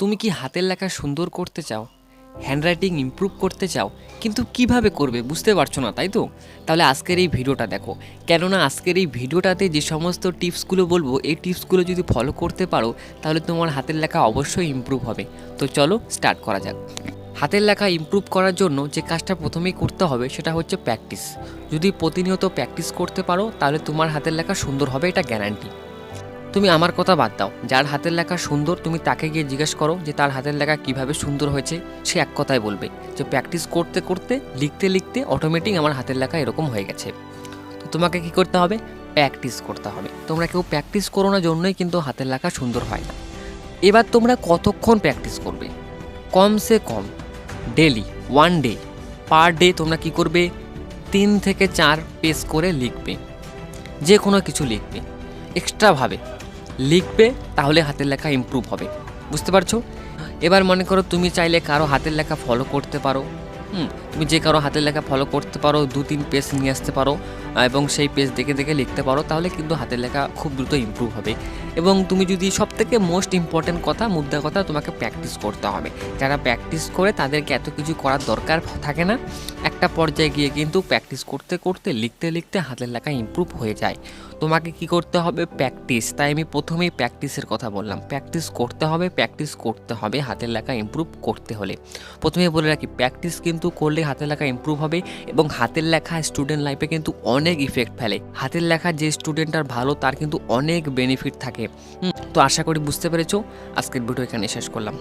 তুমি কি হাতের লেখা সুন্দর করতে চাও? হ্যান্ডরাইটিং ইমপ্রুভ করতে চাও? কিন্তু কীভাবে করবে বুঝতে পারছ না, তাই তো? তাহলে আজকের এই ভিডিওটা দেখো। কেননা আজকের এই ভিডিওটাতে যে সমস্ত টিপসগুলো বলব, এই টিপসগুলো যদি ফলো করতে পারো, তাহলে তোমার হাতের লেখা অবশ্যই ইমপ্রুভ হবে। তো চলো স্টার্ট করা যাক। হাতের লেখা ইমপ্রুভ করার জন্য যে কাজটা প্রথমেই করতে হবে, সেটা হচ্ছে প্র্যাকটিস যদি প্রতিনিয়ত প্র্যাকটিস করতে পারো, তাহলে তোমার হাতের লেখা সুন্দর হবে, এটা গ্যারান্টি তুমি আমার কথা বাদ দাও। যার হাতের লেখা সুন্দর, তুমি তাকে গিয়ে জিজ্ঞেস করো যে তার হাতের লেখা কীভাবে সুন্দর হয়েছে। সে এক কথায় বলবে যে প্র্যাকটিস করতে করতে, লিখতে লিখতে অটোমেটিক আমার হাতের লেখা এরকম হয়ে গেছে। তো তোমাকে কি করতে হবে? প্র্যাকটিস করতে হবে। তোমরা কেউ প্র্যাকটিস করো না জন্যই কিন্তু হাতের লেখা সুন্দর হয় না। এবার তোমরা কতক্ষণ প্র্যাকটিস করবে? কমসে কম daily one day per day তোমরা কি করবে? তিন থেকে চার পেজ করে লিখবে। যে কোনো কিছু লিখবে। এক্সট্রাভাবে লিখবে, তাহলে হাতের লেখা ইম্প্রুভ হবে। বুঝতে পারছ? এবার মনে করো তুমি চাইলে কারও হাতের লেখা ফলো করতে পারো। হুম, তুমি যে কারও হাতের লেখা ফলো করতে পারো দু তিন পেজ নিয়ে আসতে পারো। এবং সেই পেজ দেখে দেখে লিখতে পারো, তাহলে কিন্তু হাতের লেখা খুব দ্রুত ইমপ্রুভ হবে। এবং তুমি যদি সব থেকে মোস্ট ইম্পর্টেন্ট কথা, মুদ্রা কথা তোমাকে প্র্যাকটিস করতে হবে। যারা প্র্যাকটিস করে, তাদেরকে এত কিছু করার দরকার থাকে না। একটা পর্যায়ে গিয়ে কিন্তু প্র্যাকটিস করতে করতে, লিখতে লিখতে হাতের লেখা ইমপ্রুভ হয়ে যায়। তোমাকে কি করতে হবে? প্র্যাকটিস তাই আমি প্রথমেই প্র্যাকটিসের কথা বললাম। প্র্যাকটিস করতে হবে প্র্যাকটিস করতে হবে, হাতের লেখা ইমপ্রুভ করতে হলে। প্রথমে বলে রাখি প্র্যাকটিস কিন্তু করলে হাতের লেখা ইমপ্রুভ হবে এবং হাতের লেখা স্টুডেন্ট লাইফে কিন্তু অনেক ইফেক্ট ফেলে। হাতের লেখা যে স্টুডেন্টটার ভালো, তার কিন্তু অনেক বেনিফিট থাকে। তো আশা করি বুঝতে পেরেছ। আজকের ভিডিও এখানে শেষ করলাম।